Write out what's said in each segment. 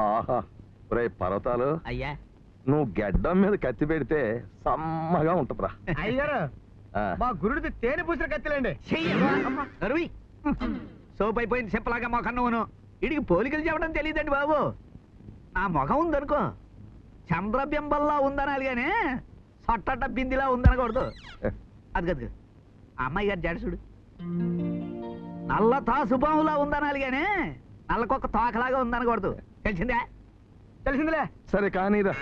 ఆహా. రే పర్వతాలు. అయ్యా. నువ్వు గెడ్డం మీద కత్తి పెడితే సమ్మగా ఉంటదిరా. అయ్యారు ఆ, మా గురుడిది తేనె పూసిన కత్తిలేండి. నరువి. సోప్ అయిపోయింది చెప్పలాగా మొఖం నువ్వును ఇడికి పోలికలు చెప్పడం తెలియదండి బాబు. నా ముఖం ఉందనుకో. చంద్రబింబల్లా ఉందనాలి కానీ సొట్టట బిందిలా ఉందనకూడదు. అది కదా ఆ అమ్మాయి గారు జడసుడు నల్ల తాసుబాములా ఉందనాలి కానీ నల్లకొక్క తోకలాగా ఉందనకూడదు. తెలిసిందే? తెలిసిందిలే? సరే కానీరా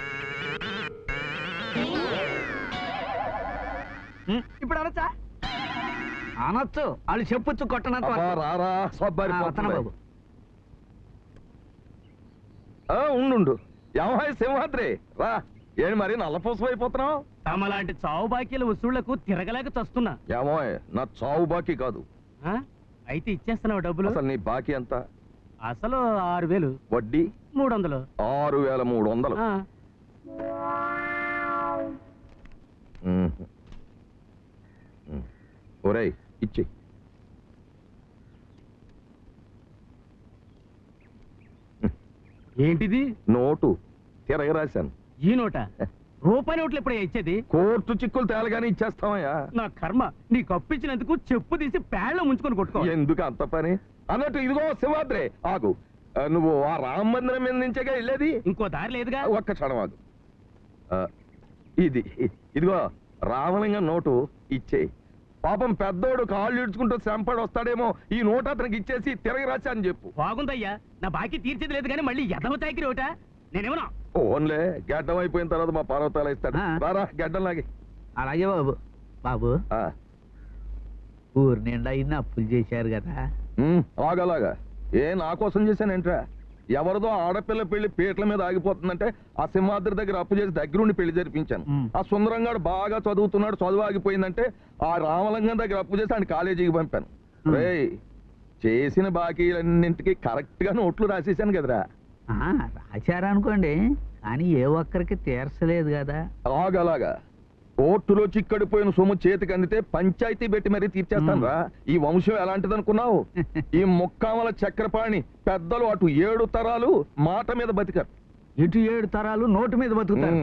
ఇప్పుడు అనొచ్చా? అనొచ్చు. వాళ్ళు చెప్పొచ్చు కొట్టనంత అబ్బా, వరకు. రారా సబ్బారి ఆ, వస్తాను పోతుంది. బాబు ఆ, ఉండు సింహాద్రి. రా ఏంటి మరి నల్లపూసం అయిపోతున్నావు తమలాంటి చావు బాకీల వసూళ్ళకు తిరగలేక చస్తున్నా. ఏమోయ్ నా చావు బాకీ కాదు. ఆ? అయితే ఇచ్చేస్తున్నావు డబ్బులు? అసలు నీ బాకీ ఎంత? అసలు ఆరు వేలు. వడ్డీ? మూడు వందలు ఆరు వేల మూడు వందలు ఆ. ఒరేయ్ ఇచ్చి. ఏంటిది? నోటు. తిరగ రాశాను ఈ నోట? రూపాయి నోట్లు ఎప్పుడయ్యా ఇచ్చేది? కోర్టు చిక్కులు తేలగానే ఇచ్చేస్తామయ్యా నా కర్మ నీకు అప్పు ఇచ్చినందుకు చెప్పు తీసి ప్యాడ్లో ముంచుకొని కొట్టుకో. ఎందుకు అంత పని? అన్నట్టు ఇదిగో సింహాద్రి ఆగు. ఆ, నువ్వు ఆ రామ మందిరం మీద నుంచేగా వెళ్ళేది? ఇంకో దారి లేదుగా? ఒక్క క్షణం ఆగు. ఆ, ఇది ఇదిగో రామలింగం నోటు ఇచ్చేయి. పాపం పెద్దోడు కాళ్ళు ఇడ్చుకుంటూ శంపడు వస్తాడేమో ఈ నోటు అతనికి ఇచ్చేసి తిరగి రాశా అని చెప్పు. బాగుందయ్యా. నా బాకీ తీర్చేది లేదు కానీ మళ్ళీ ఎదవ తాకిరి ఒకట? నేనేమన్నా? ఓన్లే. గడ్డం అయిపోయిన తర్వాత మా పర్వతాలు ఇస్తాడు. ఆ. రారా గడ్డం లాగి. అలాగే బాబు. బాబు ఆ. ఊరు నిండా ఇన్ని అప్పులు చేశారు కదా. ఉమ్, ఆగలాగా ఏ నా కోసం చేశానేంట్రా ఎవరిదో ఆడపిల్ల పెళ్ళి పీటల మీద ఆగిపోతుందంటే ఆ సింహాద్రి దగ్గర అప్పు చేసి దగ్గరుండి పెళ్ళి జరిపించాను. ఉమ్. ఆ సుందరంగాడు బాగా చదువుతున్నాడు చదువు ఆగిపోయిందంటే ఆ రామలింగం దగ్గర అప్పు చేసి ఆయన కాలేజీకి పంపాను. ఉమ్. రేయ్ చేసిన బాకీలన్నింటికి కరెక్ట్గా నోట్లు రాసేసాను కదరా. రాశారనుకోండి కానీ ఏ ఒక్కరికి తీర్చలేదు కదా. ఆగలాగా కోర్టులో చిక్కడిపోయిన సొమ్ము చేతికి అందితే పంచాయతీ పెట్టి మరీ తీర్చేస్తాను రా. ఈ వంశం ఎలాంటిది అనుకున్నావు ఈ ముక్కామల చక్రపాణి పెద్దలు అటు ఏడు తరాలు మాట మీద బతికారు. ఇటు ఏడు తరాలు నోటు మీద బతుకుతారు.